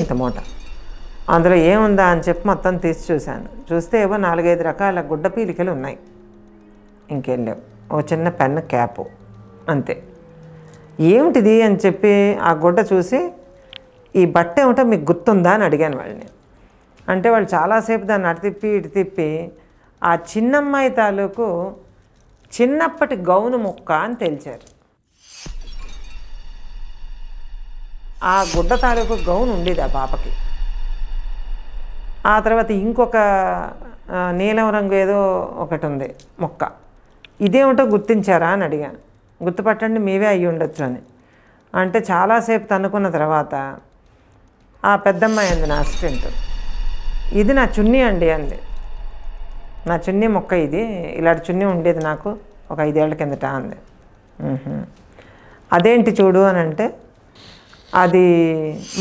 ఇంత మూట. అందులో ఏముందా అని చెప్పి మొత్తం తీసి చూశాను. చూస్తే ఏవో నాలుగైదు రకాల గుడ్డ పీలికలు ఉన్నాయి. ఇంకేం లేవు. ఓ చిన్న పెన్ క్యాపు. అంతే. ఏమిటిది అని చెప్పి ఆ గుడ్డ చూసి ఈ బట్ట ఏమిటో మీకు గుర్తుందా? అని అడిగాను వాళ్ళని. అంటే వాళ్ళు చాలాసేపు దాన్ని అటు తిప్పి ఇటు తిప్పి ఆ చిన్నమ్మాయి తాలూకు చిన్నప్పటి గౌను ముక్క అని తేల్చారు. ఆ గుడ్డ తాలూకు గౌన్ ఉండేది ఆ పాపకి. ఆ తర్వాత ఇంకొక నీలం రంగు ఏదో ఒకటి ఉంది మొక్క. ఇదేమిటో గుర్తించారా అని అడిగాను. గుర్తుపట్టండి మీవే అయ్యి ఉండొచ్చు అని. అంటే చాలాసేపు తన్నుకున్న తర్వాత ఆ పెద్దమ్మాయి అంది నా అసిస్టెంట్. ఇది నా చున్నీ అండి అంది. నా చున్నీ మొక్క ఇది ఇలాంటి చున్నీ ఉండేది నాకు ఒక ఐదేళ్ళ కిందట అంది. అదేంటి చూడు అని అంటే అది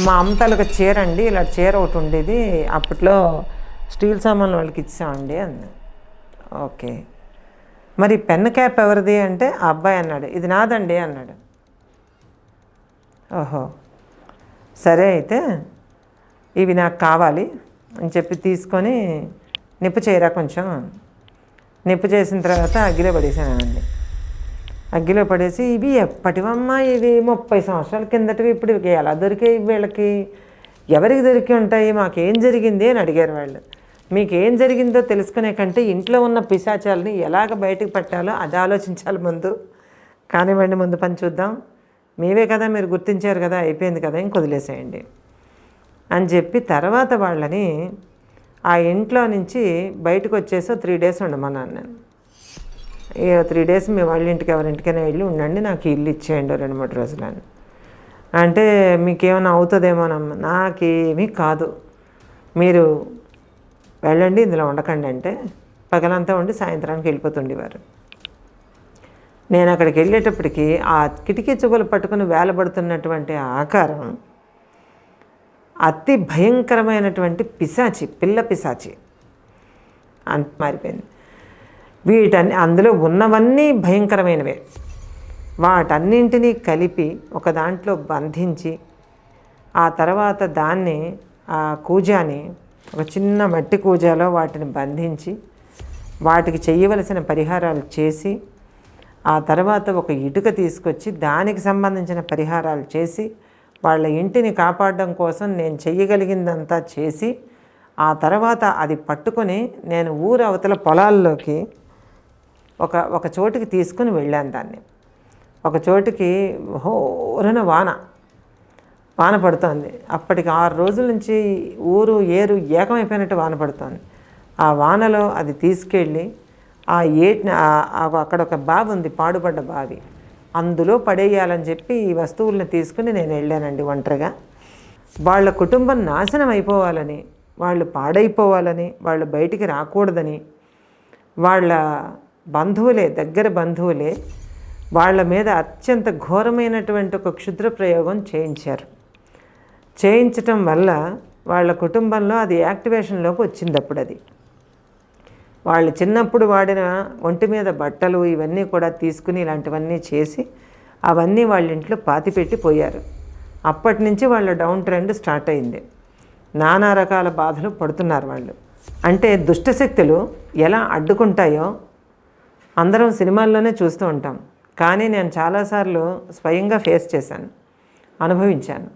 మా అమ్మతాలకు చీర అండి ఇలా చీర ఒకటి ఉండేది. అప్పట్లో స్టీల్ సామాన్ వాళ్ళకి ఇచ్చామండి అంది. ఓకే. మరి పెన్ క్యాప్ ఎవరిది అంటే ఆ అబ్బాయి అన్నాడు. ఇది నాదండి అన్నాడు. ఓహో. సరే అయితే ఇవి నాకు కావాలి అని చెప్పి తీసుకొని నిప్పు చేయరా కొంచెం? నిప్పు చేసిన తర్వాత అగ్గిలో పడేసానండి. అగ్గిలో పడేసి ఇవి ఎప్పటివమ్మా ఇవి? ముప్పై సంవత్సరాల కిందటివి ఇప్పుడు ఎలా దొరికాయి వీళ్ళకి? ఎవరికి దొరికి ఉంటాయి? మాకేం జరిగింది అని అడిగారు వాళ్ళు. మీకేం జరిగిందో తెలుసుకునే కంటే ఇంట్లో ఉన్న పిశాచాలని ఎలాగ బయటకు పెట్టాలో అది ఆలోచించాలి ముందు. కానివ్వండి ముందు పని చూద్దాం. మీవే కదా మీరు గుర్తించారు కదా అయిపోయింది కదా ఇంక వదిలేసేయండి అని చెప్పి తర్వాత వాళ్ళని ఆ ఇంట్లో నుంచి బయటకు వచ్చేసో త్రీ డేస్ ఉండమన్నాను నేను. త్రీ డేస్ మీ వాళ్ళ ఇంటికి ఎవరింటికైనా వెళ్ళి ఉండండి నాకు ఇల్లు ఇచ్చేయండి రెండు మూడు రోజులు అని. అంటే మీకేమైనా అవుతుందేమోనమ్మా నాకేమీ కాదు. మీరు వెళ్ళండి ఇందులో ఉండకండి అంటే పగలంతా ఉండి సాయంత్రానికి వెళ్ళిపోతుండేవారు. నేను అక్కడికి వెళ్ళేటప్పటికి ఆ కిటికీ చువ్వలు పట్టుకుని వేలబడుతున్నటువంటి ఆకారం అతి భయంకరమైనటువంటి పిశాచి పిల్ల పిశాచి అంత మారిపోయింది. వీటన్ని అందులో ఉన్నవన్నీ భయంకరమైనవే. వాటన్నింటినీ కలిపి ఒక దాంట్లో బంధించి ఆ తర్వాత దాన్ని ఆ కూజాని ఒక చిన్న మట్టి కూజాలో వాటిని బంధించి వాటికి చేయవలసిన పరిహారాలు చేసి ఆ తర్వాత ఒక ఇటుక తీసుకొచ్చి దానికి సంబంధించిన పరిహారాలు చేసి వాళ్ళ ఇంటిని కాపాడడం కోసం నేను చెయ్యగలిగిందంతా చేసి ఆ తర్వాత అది పట్టుకొని నేను ఊరవతల పొలాల్లోకి ఒక ఒక చోటికి తీసుకుని వెళ్ళాను దాన్ని. ఒక చోటికి హోరన వాన వాన పడుతోంది. అప్పటికి ఆరు రోజుల నుంచి ఊరు ఏరు ఏకమైపోయినట్టు వాన పడుతోంది. ఆ వానలో అది తీసుకెళ్ళి ఆ ఏటిని అక్కడ ఒక బావి ఉంది పాడుపడ్డ బావి. అందులో పడేయాలని చెప్పి ఈ వస్తువులను తీసుకుని నేను వెళ్ళానండి ఒంటరిగా. వాళ్ళ కుటుంబం నాశనం అయిపోవాలని వాళ్ళు పాడైపోవాలని వాళ్ళు బయటికి రాకూడదని వాళ్ళ బంధువులే దగ్గర బంధువులే వాళ్ళ మీద అత్యంత ఘోరమైనటువంటి ఒక క్షుద్ర ప్రయోగం చేయించారు. చేయించటం వల్ల వాళ్ళ కుటుంబంలో అది యాక్టివేషన్లోకి వచ్చింది అప్పుడు అది. వాళ్ళు చిన్నప్పుడు వాడిన ఒంటి మీద బట్టలు ఇవన్నీ కూడా తీసుకుని ఇలాంటివన్నీ చేసి అవన్నీ వాళ్ళ ఇంట్లో పాతిపెట్టి పోయారు. అప్పటి నుంచి వాళ్ళ డౌన్ ట్రెండ్ స్టార్ట్ అయింది. నానా రకాల బాధలు పడుతున్నారు వాళ్ళు. అంటే దుష్టశక్తులు ఎలా అడ్డుకుంటాయో అందరం సినిమాల్లోనే చూస్తూ ఉంటాం. కానీ నేను చాలాసార్లు స్వయంగా ఫేస్ చేశాను. అనుభవించాను.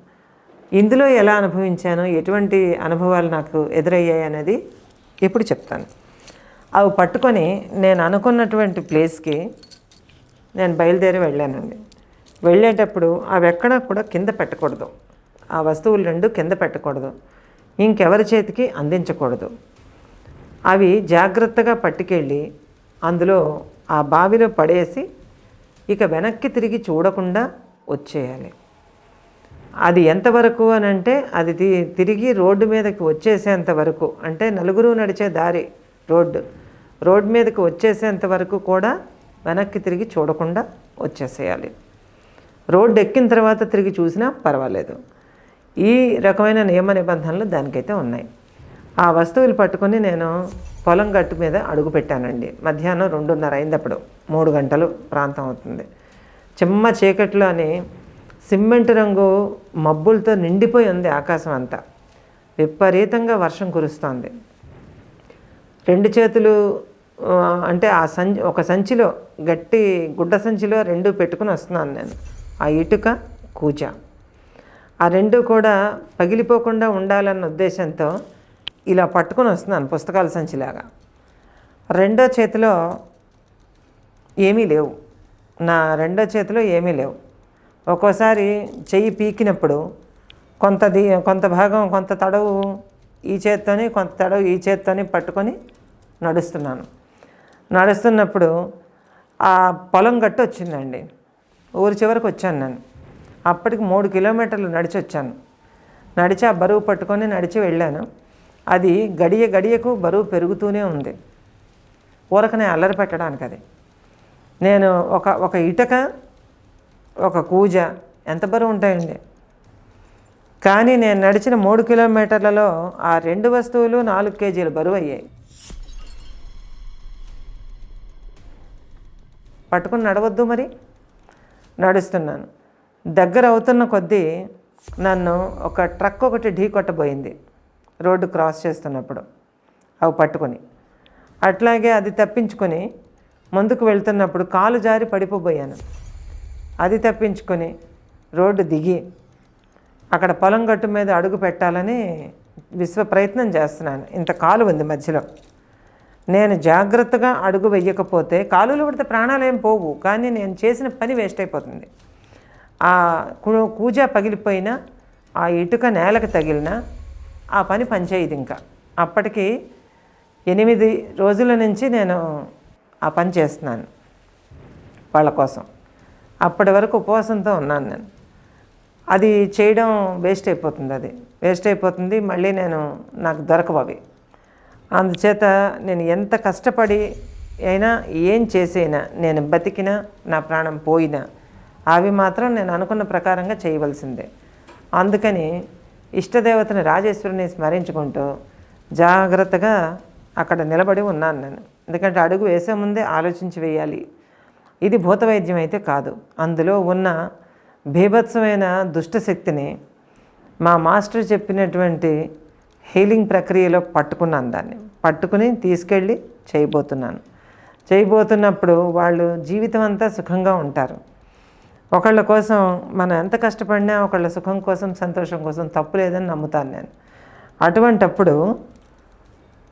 ఇందులో ఎలా అనుభవించాను ఎటువంటి అనుభవాలు నాకు ఎదురయ్యాయి అనేది ఇప్పుడు చెప్తాను. అవి పట్టుకొని నేను అనుకున్నటువంటి ప్లేస్కి నేను బయలుదేరి వెళ్ళానండి. వెళ్ళేటప్పుడు అవి ఎక్కడా కూడా కింద పెట్టకూడదు. ఆ వస్తువులు రెండు కింద పెట్టకూడదు. ఇంకెవరి చేతికి అందించకూడదు. అవి జాగ్రత్తగా పట్టుకెళ్ళి అందులో ఆ బావిలో పడేసి ఇక వెనక్కి తిరిగి చూడకుండా వచ్చేయాలి. అది ఎంతవరకు అని అంటే అది తి- తిరిగి రోడ్డు మీదకి వచ్చేసేంత వరకు అంటే నలుగురు నడిచే దారి రోడ్డు రోడ్డు మీదకి వచ్చేసేంత వరకు కూడా వెనక్కి తిరిగి చూడకుండా వచ్చేసేయాలి. రోడ్డు ఎక్కిన తర్వాత తిరిగి చూసినా పర్వాలేదు. ఈ రకమైన నియమ నిబంధనలు దానికైతే ఉన్నాయి. ఆ వస్తువులు పట్టుకొని నేను పొలం గట్టు మీద అడుగు పెట్టానండి. మధ్యాహ్నం రెండున్నర అయింది అప్పుడు మూడు గంటలు ప్రాంతం అవుతుంది. చిమ్మ చీకట్లోని సిమెంట్ రంగు మబ్బులతో నిండిపోయి ఉంది ఆకాశం అంతా. విపరీతంగా వర్షం కురుస్తోంది. రెండు చేతులు అంటే ఆ సంచి ఒక సంచిలో గట్టి గుడ్డ సంచిలో రెండు పెట్టుకుని వస్తున్నాను నేను. ఆ ఇటుక కూచ. ఆ రెండు కూడా పగిలిపోకుండా ఉండాలన్న ఉద్దేశంతో ఇలా పట్టుకొని వస్తున్నాను పుస్తకాల సంచిలాగా. రెండో చేతిలో ఏమీ లేవు. నా రెండో చేతిలో ఏమీ లేవు. ఒక్కోసారి చెయ్యి పీకినప్పుడు కొంత దీ కొంత భాగం కొంత తడవు ఈ చేత్తోని కొంత తడవు ఈ చేత్తోని పట్టుకొని నడుస్తున్నాను. నడుస్తున్నప్పుడు ఆ పొలం గట్టు వచ్చిందండి. ఊరి చివరికి వచ్చాను నేను. అప్పటికి మూడు కిలోమీటర్లు నడిచి వచ్చాను నడిచి ఆ బరువు పట్టుకొని నడిచి వెళ్ళాను. అది గడియ గడియకు బరువు పెరుగుతూనే ఉంది. ఊరకనే అల్లరి పెట్టడానికి అది. నేను ఒక ఒక ఇటక ఒక కూజ ఎంత బరువు ఉంటాయండి. కానీ నేను నడిచిన మూడు కిలోమీటర్లలో ఆ రెండు వస్తువులు నాలుగు కేజీలు బరువు అయ్యాయి. పట్టుకుని నడవద్దు మరి. నడుస్తున్నాను. దగ్గర అవుతున్న కొద్దీ నన్ను ఒక ట్రక్ ఒకటి ఢీ కొట్టబోయింది. రోడ్డు క్రాస్ చేస్తున్నప్పుడు అవి పట్టుకొని. అట్లాగే అది తప్పించుకొని ముందుకు వెళ్తున్నప్పుడు కాలు జారి పడిపోబోయాను. అది తప్పించుకొని రోడ్డు దిగి అక్కడ పొలం గట్టు మీద అడుగు పెట్టాలని విశ్వ ప్రయత్నం చేస్తున్నాను. ఇంత కాలు ఉంది మధ్యలో. నేను జాగ్రత్తగా అడుగు వెయ్యకపోతే కాలులో పడితే ప్రాణాలు ఏం పోవు కానీ నేను చేసిన పని వేస్ట్ అయిపోతుంది. ఆ కూజ పగిలిపోయినా ఆ ఇటుక నేలకు తగిలినా ఆ పని పనిచేయదు ఇంకా. అప్పటికి ఎనిమిది రోజుల నుంచి నేను ఆ పని చేస్తున్నాను వాళ్ళ కోసం. అప్పటి వరకు ఉపవాసంతో ఉన్నాను నేను. అది చేయడం వేస్ట్ అయిపోతుంది అది. వేస్ట్ అయిపోతుంది మళ్ళీ నేను నాకు దొరకవు అవి. అందుచేత నేను ఎంత కష్టపడి అయినా ఏం చేసైనా నేను బతికినా నా ప్రాణం పోయినా అవి మాత్రం నేను అనుకున్న ప్రకారంగా చేయవలసిందే. అందుకని ఇష్టదేవతని రాజేశ్వరుని స్మరించుకుంటూ జాగ్రత్తగా అక్కడ నిలబడి ఉన్నాను నేను. ఎందుకంటే అడుగు వేసే ముందే ఆలోచించి వేయాలి. ఇది భూతవైద్యం అయితే కాదు. అందులో ఉన్న భీభత్సమైన దుష్టశక్తిని మా మాస్టర్ చెప్పినటువంటి హీలింగ్ ప్రక్రియలో పట్టుకున్నాను దాన్ని. పట్టుకుని తీసుకెళ్ళి చేయబోతున్నాను. చేయబోతున్నప్పుడు వాళ్ళు జీవితం అంతా సుఖంగా ఉంటారు. ఒకళ్ళ కోసం మనం ఎంత కష్టపడినా ఒకళ్ళ సుఖం కోసం సంతోషం కోసం తప్పు లేదని నమ్ముతాను నేను. అటువంటప్పుడు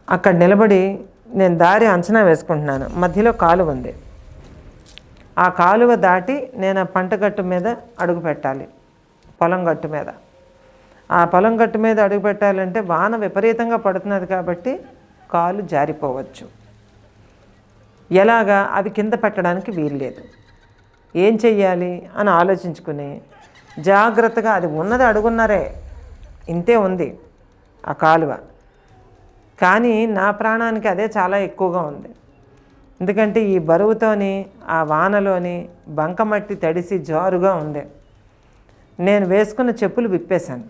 అక్కడ నిలబడి నేను దారి అంచనా వేసుకుంటున్నాను. మధ్యలో కాలువ ఉంది. ఆ కాలువ దాటి నేను ఆ పంట గట్టు మీద అడుగు పెట్టాలి. పొలం గట్టు మీద. ఆ పొలం గట్టు మీద అడుగు పెట్టాలంటే వాన విపరీతంగా పడుతున్నది కాబట్టి కాలు జారిపోవచ్చు. ఎలాగా? అవి కింద పెట్టడానికి వీల్లేదు. ఏం చెయ్యాలి అని ఆలోచించుకుని జాగ్రత్తగా అది ఉన్నది అడుగున్నారే. ఇంతే ఉంది ఆ కాలువ. కానీ నా ప్రాణానికి అదే చాలా ఎక్కువగా ఉంది. ఎందుకంటే ఈ బరువుతోని ఆ వానలోని బంకమట్టి తడిసి జారుగా ఉంది. నేను వేసుకున్న చెప్పులు విప్పేశాను.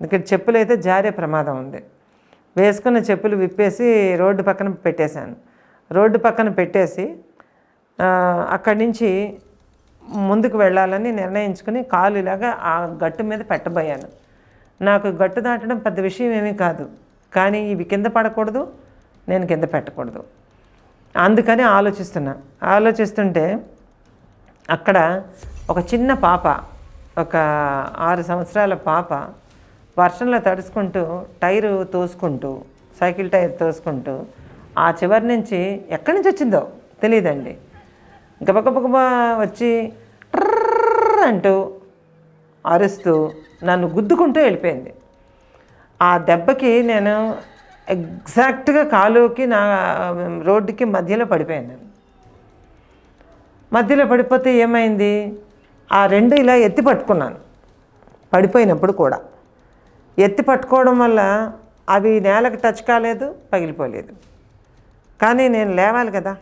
ఎందుకంటే చెప్పులు అయితే జారే ప్రమాదం ఉంది. వేసుకున్న చెప్పులు విప్పేసి రోడ్డు పక్కన పెట్టేశాను. రోడ్డు పక్కన పెట్టేసి అక్కడి నుంచి ముందుకు వెళ్ళాలని నిర్ణయించుకుని కాలు ఇలాగా ఆ గట్టు మీద పెట్టబోయాను. నాకు గట్టు దాటడం పెద్ద విషయం ఏమీ కాదు కానీ ఇవి కింద పడకూడదు నేను కింద పెట్టకూడదు. అందుకని ఆలోచిస్తున్నా. ఆలోచిస్తుంటే అక్కడ ఒక చిన్న పాప ఒక ఆరు సంవత్సరాల పాప వర్షంలో తడుచుకుంటూ టైరు తోసుకుంటూ సైకిల్ టైర్ తోసుకుంటూ ఆ చివరి నుంచి ఎక్కడి నుంచి వచ్చిందో తెలియదండి. గబగబగబా వచ్చి అంటూ అరుస్తూ నన్ను గుద్దుకుంటూ వెళ్ళిపోయింది. ఆ దెబ్బకి నేను ఎగ్జాక్ట్గా కాలుకి నా రోడ్డుకి మధ్యలో పడిపోయాను మధ్యలో పడిపోతే ఏమైంది? ఆ రెండు ఇలా ఎత్తి పట్టుకున్నాను. పడిపోయినప్పుడు కూడా. ఎత్తి పట్టుకోవడం వల్ల అవి నేలకు టచ్ కాలేదు పగిలిపోలేదు. కానీ నేను లేవాలి కదా.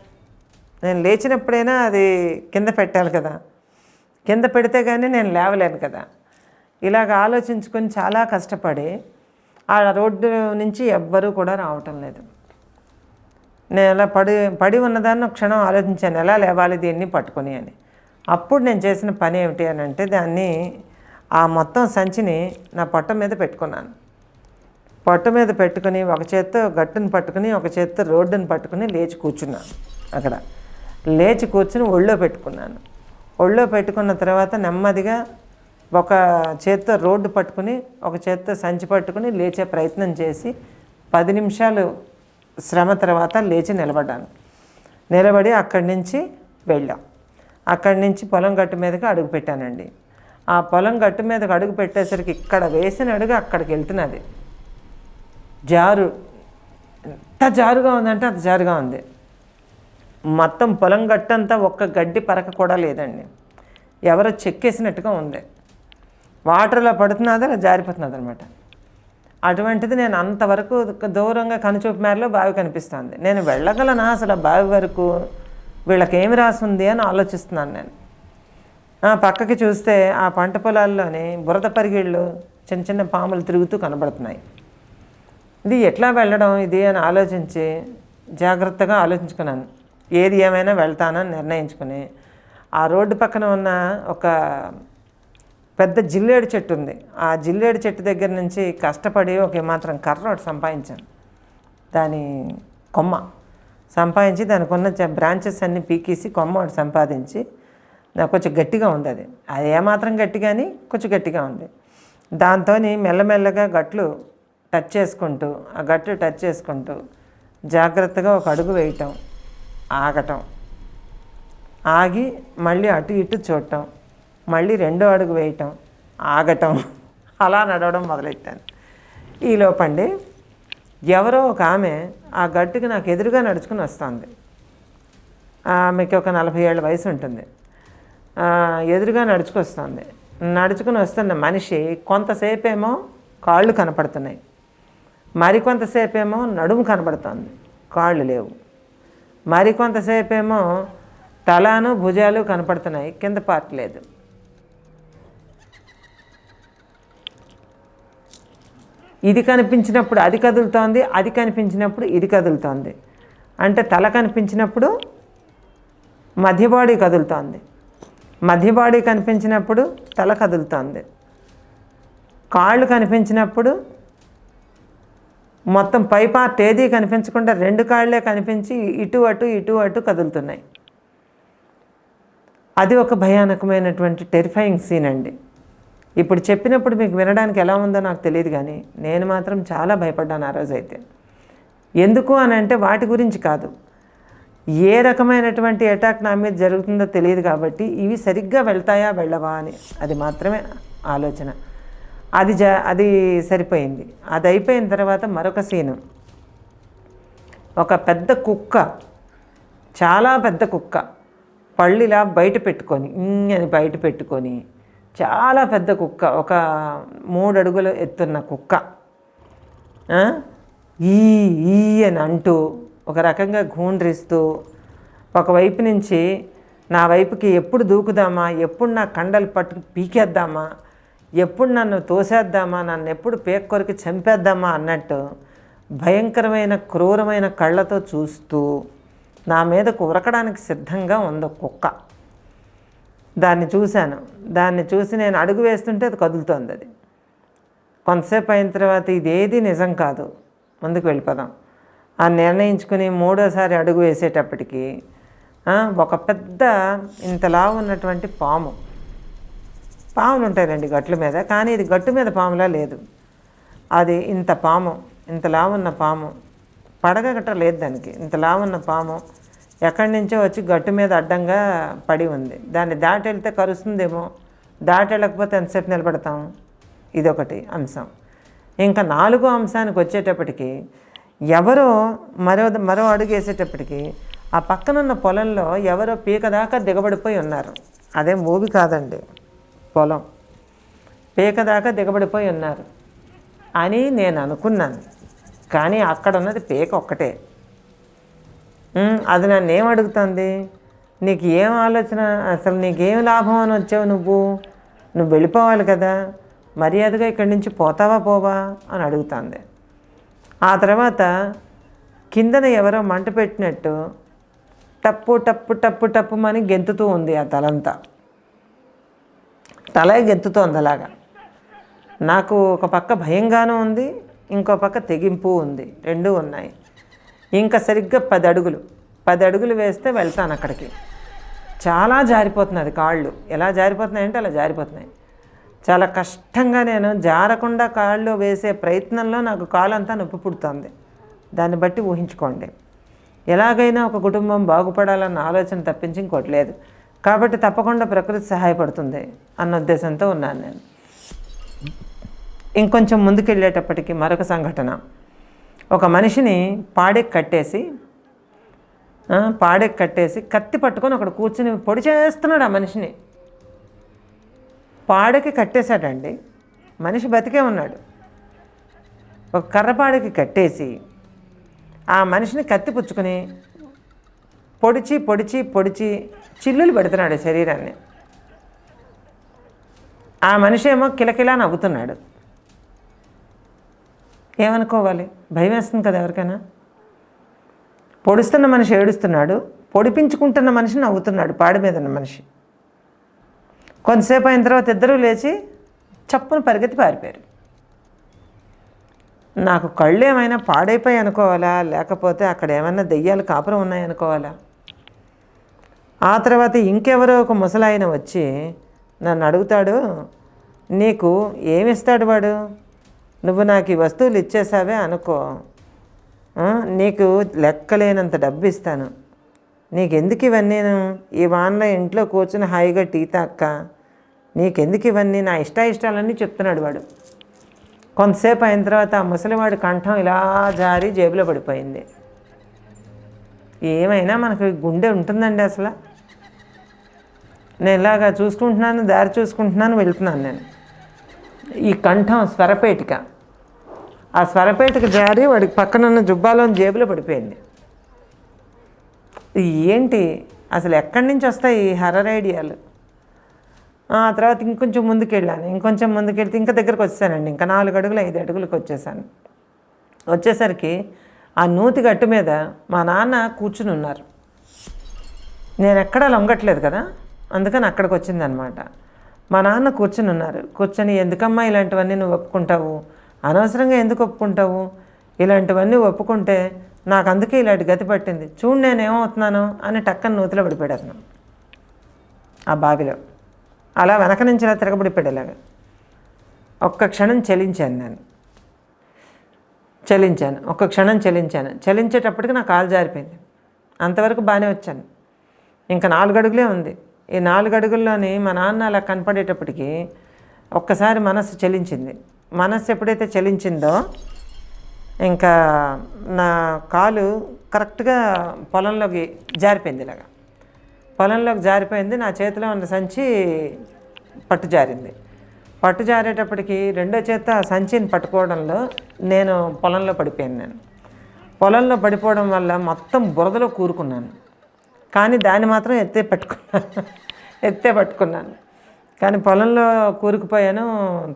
నేను లేచినప్పుడైనా అది కింద పెట్టాలి కదా. కింద పెడితే కానీ నేను లేవలేను కదా. ఇలాగ ఆలోచించుకొని చాలా కష్టపడి ఆ రోడ్డు నుంచి ఎవ్వరూ కూడా రావటం లేదు. నేను అలా పడి పడి ఉన్నదాన్ని ఒక క్షణం ఆలోచించాను ఎలా లేవాలి దీన్ని పట్టుకొని అని. అప్పుడు నేను చేసిన పని ఏమిటి అని అంటే దాన్ని ఆ మొత్తం సంచిని నా పొట్ట మీద పెట్టుకున్నాను. పొట్ట మీద పెట్టుకుని ఒక చేత్తో గట్టును పట్టుకుని ఒక చేత్తో రోడ్డుని పట్టుకుని లేచి కూర్చున్నాను అక్కడ. లేచి కూర్చుని ఒళ్ళో పెట్టుకున్నాను. ఒళ్ళో పెట్టుకున్న తర్వాత నెమ్మదిగా ఒక చేత్తో రోడ్డు పట్టుకుని ఒక చేత్తో సంచి పట్టుకుని లేచే ప్రయత్నం చేసి పది నిమిషాలు శ్రమ తర్వాత లేచి నిలబడ్డాను. నిలబడి అక్కడి నుంచి వెళ్ళాం. అక్కడి నుంచి పొలం గట్టు మీదకి అడుగు పెట్టానండి. ఆ పొలం గట్టు మీదకి అడుగు పెట్టేసరికి ఇక్కడ వేసిన అడుగు అక్కడికి వెళ్తున్నది. జారు ఎంత జారుగా ఉందంటే అంత జారుగా ఉంది. మొత్తం పొలం గట్టంతా ఒక్క గడ్డి పరక కూడా లేదండి. ఎవరో చెక్కేసినట్టుగా ఉంది. వాటర్లో పడుతున్నది అలా జారిపోతున్నది అనమాట అటువంటిది నేను అంతవరకు దూరంగా కనుచూపు మేరలో బావి కనిపిస్తుంది. నేను వెళ్ళగలనా అసలు బావి వరకు? వీళ్ళకి ఏమి రాసింది అని ఆలోచిస్తున్నాను నేను. పక్కకి చూస్తే ఆ పంట పొలాల్లోని బురద పరిగిళ్ళు చిన్న చిన్న పాములు తిరుగుతూ కనబడుతున్నాయి. ఇది ఎట్లా వెళ్ళడం ఇది అని ఆలోచించి జాగ్రత్తగా ఆలోచించుకున్నాను. ఏది ఏమైనా వెళ్తానని నిర్ణయించుకుని ఆ రోడ్డు పక్కన ఉన్న ఒక పెద్ద జిల్లేడు చెట్టు ఉంది. ఆ జిల్లేడు చెట్టు దగ్గర నుంచి కష్టపడి ఒక మాత్రం కర్ర ఒకటి సంపాదించాను. దాని కొమ్మ సంపాదించి దానికి ఉన్న బ్రాంచెస్ అన్ని పీకేసి కొమ్మ ఒకటి సంపాదించి నాకు కొంచెం గట్టిగా ఉంది అది. అది ఏమాత్రం గట్టిగాని కొంచెం గట్టిగా ఉంది. దాంతో మెల్లమెల్లగా గట్లు టచ్ చేసుకుంటూ ఆ గట్లు టచ్ చేసుకుంటూ జాగ్రత్తగా ఒక అడుగు వేయటం. ఆగటం. ఆగి మళ్ళీ అటు ఇటు చూడటం. మళ్ళీ రెండో అడుగు వేయటం. ఆగటం. అలా నడవడం మొదలెట్టాను. ఈ లోపండి. ఎవరో ఒక ఆమె ఆ గట్టుకి నాకు ఎదురుగా నడుచుకుని వస్తుంది. ఆమెకి ఒక నలభై ఏళ్ళ వయసు ఉంటుంది. ఎదురుగా నడుచుకొస్తుంది. నడుచుకుని వస్తున్న మనిషి కొంతసేపేమో కాళ్ళు కనపడుతున్నాయి. మరికొంతసేపేమో నడుము కనపడుతుంది. కాళ్ళు లేవు. మరికొంతసేపు ఏమో తలాను భుజాలు కనపడుతున్నాయి. కింద పార్ట్ లేదు. ఇది కనిపించినప్పుడు అది కదులుతోంది అది కనిపించినప్పుడు ఇది కదులుతోంది. అంటే తల కనిపించినప్పుడు మధ్య బాడీ కదులుతోంది. మధ్య బాడీ కనిపించినప్పుడు తల కదులుతోంది. కాళ్ళు కనిపించినప్పుడు మొత్తం పై పార్ట్ ఏది కనిపించకుండా రెండు కాళ్ళే కనిపించి ఇటు అటు ఇటు అటు కదులుతున్నాయి. అది ఒక భయానకమైనటువంటి టెరిఫైయింగ్ సీన్ అండి. ఇప్పుడు చెప్పినప్పుడు మీకు వినడానికి ఎలా ఉందో నాకు తెలియదు కానీ నేను మాత్రం చాలా భయపడ్డాను ఆ రోజైతే. ఎందుకు అని అంటే వాటి గురించి కాదు. ఏ రకమైనటువంటి అటాక్ నా మీద జరుగుతుందో తెలియదు కాబట్టి ఇవి సరిగ్గా వెళ్తాయా వెళ్ళవా అని. అది మాత్రమే ఆలోచన. అది జ అది సరిపోయింది. అది అయిపోయిన తర్వాత మరొక సీను. ఒక పెద్ద కుక్క. చాలా పెద్ద కుక్క. పళ్ళిలా బయట పెట్టుకొని "ఇంగ్" అని బయట పెట్టుకొని చాలా పెద్ద కుక్క. ఒక మూడు అడుగులు ఎత్తున్న కుక్క. ఈ ఈ అని అంటూ ఒక రకంగా గూండ్రిస్తూ ఒకవైపు నుంచి నా వైపుకి ఎప్పుడు దూకుదామా? ఎప్పుడు నా కండలు పట్టుకు పీకేద్దామా? ఎప్పుడు నన్ను తోసేద్దామా నన్ను ఎప్పుడు పేక్కొరికి చంపేద్దామా అన్నట్టు భయంకరమైన క్రూరమైన కళ్ళతో చూస్తూ నా మీదకు ఉరకడానికి సిద్ధంగా ఉంది కుక్క. దాన్ని చూశాను. దాన్ని చూసి నేను అడుగు వేస్తుంటే అది కదులుతోంది అది. కొంతసేపు అయిన తర్వాత ఇదేది నిజం కాదు. ముందుకు వెళ్ళిపోదాం. ఆ నిర్ణయించుకుని మూడోసారి అడుగు వేసేటప్పటికి ఒక పెద్ద ఇంతలా ఉన్నటువంటి పాము పాములు ఉంటాయండి గట్ల మీద కానీ ఇది గట్టు మీద పాములా లేదు. అది ఇంత పాము ఇంతలా ఉన్న పాము పడగ గట్ట లేదు దానికి. ఇంతలా ఉన్న పాము ఎక్కడి నుంచో వచ్చి గట్టు మీద అడ్డంగా పడి ఉంది. దాన్ని దాటి వెళ్తే కరుస్తుందేమో దాటి వెళ్ళకపోతే ఎంతసేపు నిలబడతాం? ఇదొకటి అంశం. ఇంకా నాలుగో అంశానికి వచ్చేటప్పటికి ఎవరో మరో మరో అడుగు వేసేటప్పటికి ఆ పక్కనున్న పొలంలో ఎవరో పీక దాకా దిగబడిపోయి ఉన్నారు. అదే మూవీ కాదండి. పొలం. పీక దాకా దిగబడిపోయి ఉన్నారు. అని నేను అనుకున్నాను. కానీ అక్కడ ఉన్నది పీక ఒక్కటే. అది నన్ను ఏం అడుగుతుంది? నీకు ఏం ఆలోచన? అసలు నీకేం లాభం అని వచ్చావు నువ్వు? నువ్వు వెళ్ళిపోవాలి కదా. మర్యాదగా ఇక్కడి నుంచి పోతావా పోవా అని అడుగుతుంది. ఆ తర్వాత కిందన ఎవరో మంట పెట్టినట్టు టప్పు టప్పు టప్పు టప్పు అని గెంతుతూ ఉంది ఆ తలంతా. తల ఎత్తుతోంది అలాగా. నాకు ఒక పక్క భయంగానూ ఉంది ఇంకో పక్క తెగింపు ఉంది రెండూ ఉన్నాయి. ఇంకా సరిగ్గా పది అడుగులు పది అడుగులు వేస్తే వెళ్తాను అక్కడికి. చాలా జారిపోతున్నది కాళ్ళు. ఎలా జారిపోతున్నాయంటే అలా జారిపోతున్నాయి. చాలా కష్టంగా నేను జారకుండా కాళ్ళు వేసే ప్రయత్నంలో నాకు కాలంతా అంతా నొప్పి పుడుతుంది. దాన్ని బట్టి ఊహించుకోండి. ఎలాగైనా ఒక కుటుంబం బాగుపడాలన్న ఆలోచన తప్పించి ఇంకోటి లేదు. కాబట్టి తప్పకుండా ప్రకృతి సహాయపడుతుంది అన్న ఉద్దేశంతో ఉన్నాను నేను. ఇంకొంచెం ముందుకెళ్ళేటప్పటికి మరొక సంఘటన. ఒక మనిషిని పాడెకి కట్టేసి పాడెకి కట్టేసి కత్తి పట్టుకొని అక్కడ కూర్చుని పొడి చేస్తున్నాడు ఆ మనిషిని. పాడెకి కట్టేశాడండి. మనిషి బతికే ఉన్నాడు. ఒక కర్రపాడకి కట్టేసి ఆ మనిషిని కత్తి పుచ్చుకొని పొడిచి పొడిచి పొడిచి చిల్లులు పెడుతున్నాడు శరీరాన్ని. ఆ మనిషి ఏమో కిలకిలా నవ్వుతున్నాడు. ఏమనుకోవాలి? భయం వేస్తుంది కదా ఎవరికైనా? పొడుస్తున్న మనిషి ఏడుస్తున్నాడు పొడిపించుకుంటున్న మనిషి నవ్వుతున్నాడు పాడి మీద ఉన్న మనిషి. కొంతసేపు అయిన తర్వాత ఇద్దరూ లేచి చప్పున పరిగెత్తి పారిపోయారు. నాకు కళ్ళు ఏమైనా పాడైపోయి అనుకోవాలా? లేకపోతే అక్కడ ఏమైనా దెయ్యాలు కాపురం ఉన్నాయనుకోవాలా? ఆ తర్వాత ఇంకెవరో ఒక ముసలాయన వచ్చి నన్ను అడుగుతాడు నీకు ఏమిస్తాడు వాడు? నువ్వు నాకు ఈ వస్తువులు ఇచ్చేసావే అనుకో. నీకు లెక్కలేనంత డబ్బు ఇస్తాను. నీకెందుకు ఇవన్నీ? ఈ వానలో ఇంట్లో కూర్చుని హాయిగా టీ తాక్క. నీకెందుకు ఇవన్నీ? నా ఇష్ట ఇష్టాలన్నీ చెప్తున్నాడు వాడు. కొంతసేపు అయిన తర్వాత ఆ ముసలివాడి కంఠం ఇలా జారి జేబులో పడిపోయింది. ఏమైనా మనకు గుండె ఉంటుందండి అసలు? నేను ఇలాగా చూసుకుంటున్నాను దారి చూసుకుంటున్నాను వెళ్తున్నాను నేను. ఈ కంఠం స్వరపేటిక. ఆ స్వరపేటిక జారి వాడికి పక్కన ఉన్న జుబ్బాలో జేబులో పడిపోయింది. ఏంటి? అసలు ఎక్కడి నుంచి వస్తాయి ఈ హర్రర్ ఐడియాలు? ఆ తర్వాత ఇంకొంచెం ముందుకు వెళ్ళాను ఇంకొంచెం ముందుకు వెళ్తే ఇంకా దగ్గరకు వచ్చానండి ఇంకా నాలుగు అడుగులు ఐదు అడుగులకు వచ్చేసాను. వచ్చేసరికి ఆ నూతి గట్టు మీద మా నాన్న కూర్చుని ఉన్నారు. నేను ఎక్కడా లొంగట్లేదు కదా? అందుకని అక్కడికి వచ్చిందనమాట మా నాన్న కూర్చుని ఉన్నారు. కూర్చొని ఎందుకమ్మా ఇలాంటివన్నీ నువ్వు ఒప్పుకుంటావు? అనవసరంగా ఎందుకు ఒప్పుకుంటావు? ఇలాంటివన్నీ ఒప్పుకుంటే నాకు అందుకే ఇలాంటి గతి పట్టింది. చూడు నేను ఏమవుతున్నాను అని టక్కన నూతిలో పడిపోయాను ఆ బావిలో. అలా వెనక నుంచి ఇలా తిరగబడిపోయాడు ఇలాగా. ఒక్క క్షణం చలించాను నేను. చలించాను. ఒక్క క్షణం చలించాను. చలించేటప్పటికి నా కాలు జారిపోయింది. అంతవరకు బాగానే వచ్చాను. ఇంకా నాలుగు అడుగులే ఉంది. ఈ నాలుగు అడుగుల్లోని మా నాన్న అలా కనపడేటప్పటికి ఒక్కసారి మనస్సు చలించింది. మనస్సు ఎప్పుడైతే చలించిందో ఇంకా నా కాలు కరెక్ట్గా పొలంలోకి జారిపోయింది ఇలాగా. పొలంలోకి జారిపోయింది నా చేతిలో ఉన్న సంచి పట్టు జారింది. పట్టు జారేటప్పటికి రెండో చేత ఆ సంచిని పట్టుకోవడంలో నేను పొలంలో పడిపోయాను నేను. పొలంలో పడిపోవడం వల్ల మొత్తం బురదలో కూరుకున్నాను. కానీ దాన్ని మాత్రం ఎత్తే పట్టుకున్నాను. ఎత్తే పట్టుకున్నాను. కానీ పొలంలో కూరుకుపోయాను.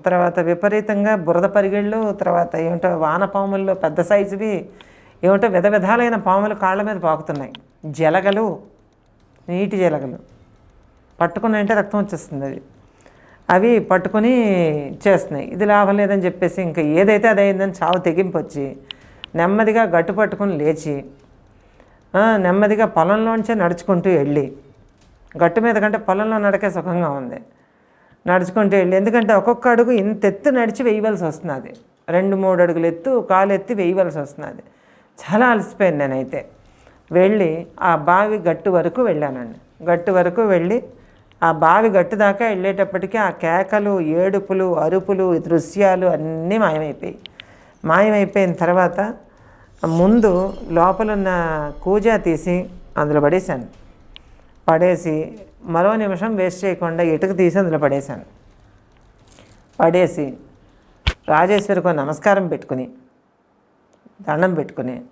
తర్వాత విపరీతంగా బురద పరిగెళ్ళు తర్వాత ఏమిటో వానపాముల్లో పెద్ద సైజువి ఏమిటో విధ విధాలైన పాములు కాళ్ళ మీద పాకుతున్నాయి. జలగలు నీటి జలగలు. పట్టుకున్నాయంటే రక్తం వచ్చేస్తుంది అది. అవి పట్టుకొని చేస్తున్నాయి. ఇది లాభం లేదని చెప్పేసి ఇంకా ఏదైతే అది అయిందని చావు తెగింపు వచ్చి నెమ్మదిగా గట్టు పట్టుకొని లేచి నెమ్మదిగా పొలంలోంచే నడుచుకుంటూ వెళ్ళి గట్టు మీద కంటే పొలంలో నడకే సుఖంగా ఉంది. నడుచుకుంటూ వెళ్ళి ఎందుకంటే ఒక్కొక్క అడుగు ఇంత ఎత్తు నడిచి వేయవలసి వస్తున్నది. రెండు మూడు అడుగులు ఎత్తు కాలు ఎత్తి వేయవలసి వస్తున్నది. చాలా అలసిపోయాను నేనైతే. వెళ్ళి ఆ బావి గట్టు వరకు వెళ్ళానండి. గట్టు వరకు వెళ్ళి ఆ బావి గట్టు దాకా వెళ్ళేటప్పటికీ ఆ కేకలు ఏడుపులు అరుపులు దృశ్యాలు అన్నీ మాయమైపోయాయి మాయమైపోయిన తర్వాత ముందు లోపలున్న కూజా తీసి అందులో పడేశాను. పడేసి మరో నిమిషం వేస్ట్ చేయకుండా ఇటుక తీసి అందులో పడేశాను. పడేసి రాజేశ్వరికి నమస్కారం పెట్టుకుని దండం పెట్టుకుని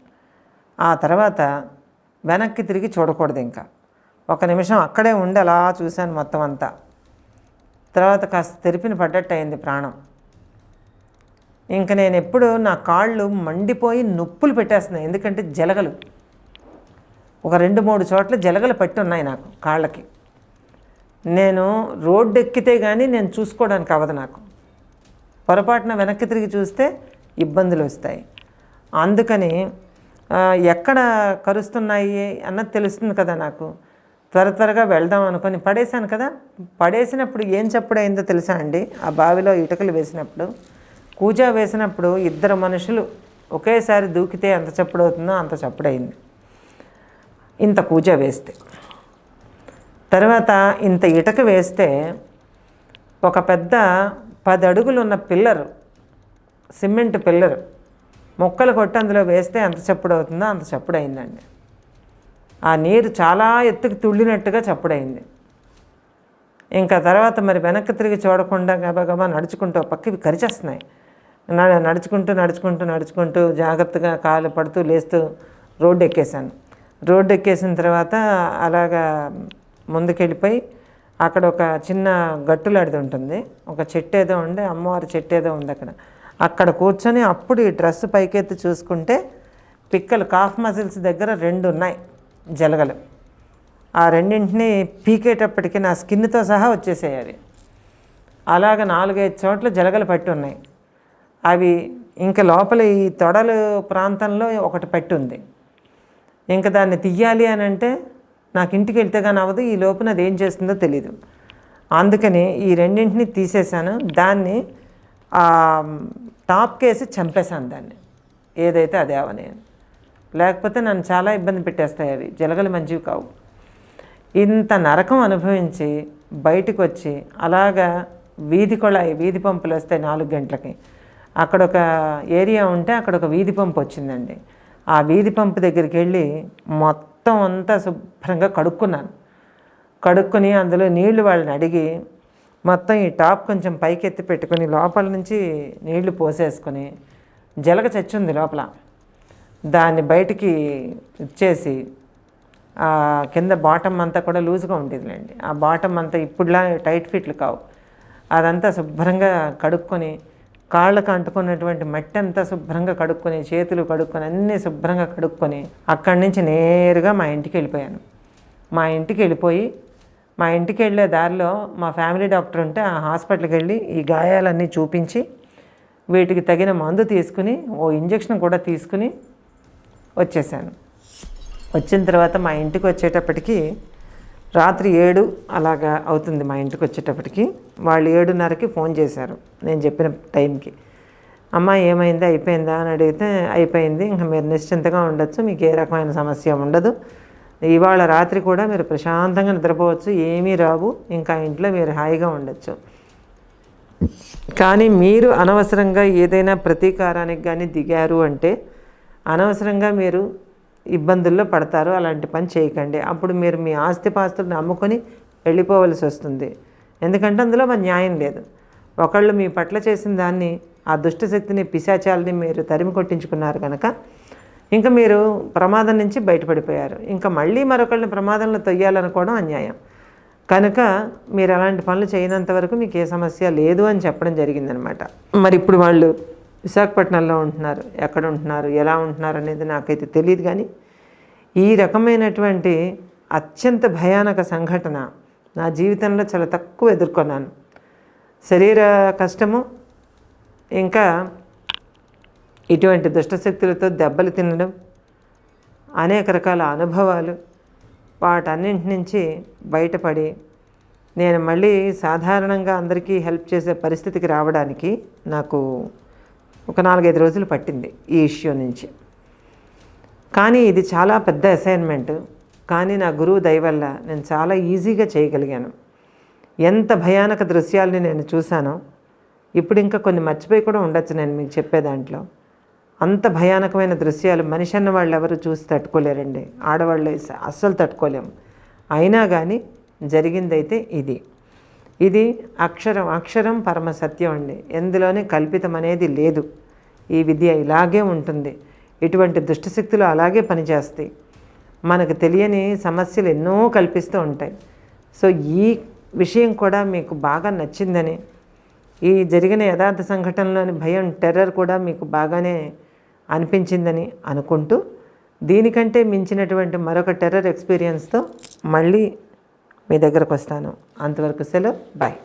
ఆ తర్వాత వెనక్కి తిరిగి చూడకూడదు ఇంకా. ఒక నిమిషం అక్కడే ఉండి అలా చూశాను మొత్తం అంతా. తర్వాత కాస్త తెరిపిన పడ్డట్టు అయింది ప్రాణం. ఇంక నేను ఎప్పుడు నా కాళ్ళు మండిపోయి నొప్పులు పెట్టేస్తున్నాయి. ఎందుకంటే జలగలు. ఒక రెండు మూడు చోట్ల జలగలు పట్టి ఉన్నాయి నాకు కాళ్ళకి. నేను రోడ్డు ఎక్కితే కానీ నేను చూసుకోవడానికి అవ్వదు నాకు. పొరపాటున వెనక్కి తిరిగి చూస్తే ఇబ్బందులు వస్తాయి. అందుకని ఎక్కడ కరుస్తున్నాయి అన్నది తెలుస్తుంది కదా నాకు. త్వర త్వరగా వెళ్దాం అనుకొని పడేశాను కదా. పడేసినప్పుడు ఏం చప్పుడైందో తెలుసా అండి? ఆ బావిలో ఇటుకలు వేసినప్పుడు. కూజ వేసినప్పుడు ఇద్దరు మనుషులు ఒకేసారి దూకితే ఎంత చప్పుడు అవుతుందో అంత చప్పుడు అయింది ఇంత కూజ వేస్తే. తర్వాత ఇంత ఇటక వేస్తే ఒక పెద్ద పది అడుగులు ఉన్న పిల్లర్ సిమెంట్ పిల్లర్ మొక్కలు కొట్టి అందులో వేస్తే ఎంత చప్పుడు అవుతుందో అంత చప్పుడు అయిందండి ఆ నీరు చాలా ఎత్తుకు తుళ్ళినట్టుగా చప్పుడైంది ఇంకా తర్వాత మరి వెనక్కి తిరిగి చూడకుండా గబగబా నడుచుకుంటూ ఒక కరిచేస్తున్నాయి. నడుచుకుంటూ నడుచుకుంటూ నడుచుకుంటూ జాగ్రత్తగా కాలు పడుతూ లేస్తూ రోడ్డు ఎక్కేసాను రోడ్డు ఎక్కేసిన తర్వాత అలాగా ముందుకెళ్ళిపోయి అక్కడ ఒక చిన్న గట్టులాడిది ఉంటుంది. ఒక చెట్టు ఏదో ఉండి అమ్మవారి చెట్టు ఏదో ఉంది అక్కడ. అక్కడ కూర్చొని అప్పుడు ఈ డ్రెస్ పైకెత్తి చూసుకుంటే పిక్కలు కాఫ్ మజిల్స్ దగ్గర రెండు ఉన్నాయి జలగలు. ఆ రెండింటిని పీకేటప్పటికి నా స్కిన్తో సహా వచ్చేసేయాలి. అలాగ నాలుగైదు చోట్ల జలగలు పట్టి ఉన్నాయి. అవి ఇంకా లోపల ఈ తొడలు ప్రాంతంలో ఒకటి పెట్టుంది. ఉంది ఇంకా దాన్ని తీయాలి అని అంటే నాకు ఇంటికి వెళ్తే కానీ అవ్వదు ఈ లోపున అది ఏం చేస్తుందో తెలీదు. అందుకని ఈ రెండింటిని తీసేశాను దాన్ని ఆ, టాప్ కేసి చంపేశాను దాన్ని. ఏదైతే అదే అవని. లేకపోతే నన్ను చాలా ఇబ్బంది పెట్టేస్తాయి అవి. జలగలు మంచివి కావు. ఇంత నరకం అనుభవించి బయటకు వచ్చి అలాగా వీధి కొళాయి వీధి పంపులు వస్తాయి నాలుగు గంటలకి. అక్కడ ఒక ఏరియా ఉంటే అక్కడ ఒక వీధి పంపు వచ్చిందండి. ఆ వీధి పంపు దగ్గరికి వెళ్ళి మొత్తం అంతా శుభ్రంగా కడుక్కున్నాను. కడుక్కొని అందులో నీళ్ళు వాళ్ళని అడిగి మొత్తం ఈ టాప్ కొంచెం పైకి ఎత్తి పెట్టుకుని లోపల నుంచి నీళ్ళు పోసేసుకొని జలగ చచ్చుంది లోపల. దాన్ని బయటికి ఇచ్చేసి కింద బాటమ్ అంతా కూడా లూజ్గా ఉండేదిలేండి. ఆ బాటమ్ అంతా ఇప్పుడులా టైట్ ఫిట్లు కావు. అదంతా శుభ్రంగా కడుక్కొని కాళ్ళకు అంటుకున్నటువంటి మట్టి అంతా శుభ్రంగా కడుక్కొని చేతులు కడుక్కొని అన్నీ శుభ్రంగా కడుక్కొని అక్కడి నుంచి నేరుగా మా ఇంటికి వెళ్ళిపోయాను. మా ఇంటికి వెళ్ళిపోయి మా ఇంటికి వెళ్ళే దారిలో మా ఫ్యామిలీ డాక్టర్ ఉంటే ఆ హాస్పిటల్కి వెళ్ళి ఈ గాయాలన్నీ చూపించి వీటికి తగిన మందు తీసుకుని ఓ ఇంజెక్షన్ కూడా తీసుకుని వచ్చేసాను. వచ్చిన తర్వాత మా ఇంటికి వచ్చేటప్పటికి రాత్రి ఏడు అలాగా అవుతుంది మా ఇంటికి వచ్చేటప్పటికి. వాళ్ళు ఏడున్నరకి ఫోన్ చేశారు నేను చెప్పిన టైంకి. అమ్మ ఏమైంది? అయిపోయిందా? అని అడిగితే అయిపోయింది. ఇంకా మీరు నిశ్చింతగా ఉండొచ్చు. మీకు ఏ రకమైన సమస్య ఉండదు. ఇవాళ రాత్రి కూడా మీరు ప్రశాంతంగా నిద్రపోవచ్చు. ఏమీ రావు. ఇంకా ఇంట్లో మీరు హాయిగా ఉండొచ్చు. కానీ మీరు అనవసరంగా ఏదైనా ప్రతీకారానికి కానీ దిగారు అంటే అనవసరంగా మీరు ఇబ్బందుల్లో పడతారు అలాంటి పని చేయకండి. అప్పుడు మీరు మీ ఆస్తిపాస్తులను అమ్ముకొని వెళ్ళిపోవలసి వస్తుంది. ఎందుకంటే అందులో మన న్యాయం లేదు. ఒకళ్ళు మీ పట్ల చేసిన దాన్ని ఆ దుష్టశక్తిని పిశాచాలని మీరు తరిమి కొట్టించుకున్నారు కనుక ఇంకా మీరు ప్రమాదం నుంచి బయటపడిపోయారు. ఇంకా మళ్ళీ మరొకళ్ళని ప్రమాదంలో తొయ్యాలనుకోవడం అన్యాయం. కనుక మీరు అలాంటి పనులు చేయనంత వరకు మీకు ఏ సమస్య లేదు అని చెప్పడం జరిగిందనమాట. మరి ఇప్పుడు వాళ్ళు విశాఖపట్నంలో ఉంటున్నారు ఎక్కడ ఉంటున్నారు ఎలా ఉంటున్నారు అనేది నాకైతే తెలియదు కానీ ఈ రకమైనటువంటి అత్యంత భయానక సంఘటన నా జీవితంలో చాలా తక్కువ ఎదుర్కొన్నాను. శరీర కష్టము ఇంకా ఇటువంటి దుష్టశక్తులతో దెబ్బలు తినడం అనేక రకాల అనుభవాలు వాటన్నింటి నుంచి బయటపడి నేను మళ్ళీ సాధారణంగా అందరికీ హెల్ప్ చేసే పరిస్థితికి రావడానికి నాకు ఒక నాలుగైదు రోజులు పట్టింది ఈ ఇష్యూ నుంచి. కానీ ఇది చాలా పెద్ద అసైన్మెంట్. కానీ నా గురువు దయ వల్ల నేను చాలా ఈజీగా చేయగలిగాను. ఎంత భయానక దృశ్యాల్ని నేను చూశానో ఇప్పుడు ఇంకా కొన్ని మర్చిపోయి కూడా ఉండొచ్చు నేను మీకు చెప్పే దాంట్లో. అంత భయానకమైన దృశ్యాలు మనిషి అన్న వాళ్ళు ఎవరు చూసి తట్టుకోలేరండి. ఆడవాళ్ళు అస్సలు తట్టుకోలేము. అయినా కానీ జరిగిందైతే ఇది. ఇది అక్షరం అక్షరం పరమ సత్యం అండి. ఎందులోనే కల్పితం అనేది లేదు. ఈ విద్య ఇలాగే ఉంటుంది. ఇటువంటి దుష్టశక్తులు అలాగే పనిచేస్తాయి. మనకు తెలియని సమస్యలు ఎన్నో కల్పిస్తూ ఉంటాయి. సో ఈ విషయం కూడా మీకు బాగా నచ్చిందని ఈ జరిగిన యథార్థ సంఘటనలోని భయం టెర్రర్ కూడా మీకు బాగానే అనిపించిందని అనుకుంటూ దీనికంటే మించినటువంటి మరొక టెర్రర్ ఎక్స్పీరియన్స్తో మళ్ళీ మీ దగ్గరకు వస్తాను. అంతవరకు సెలవు. బాయ్.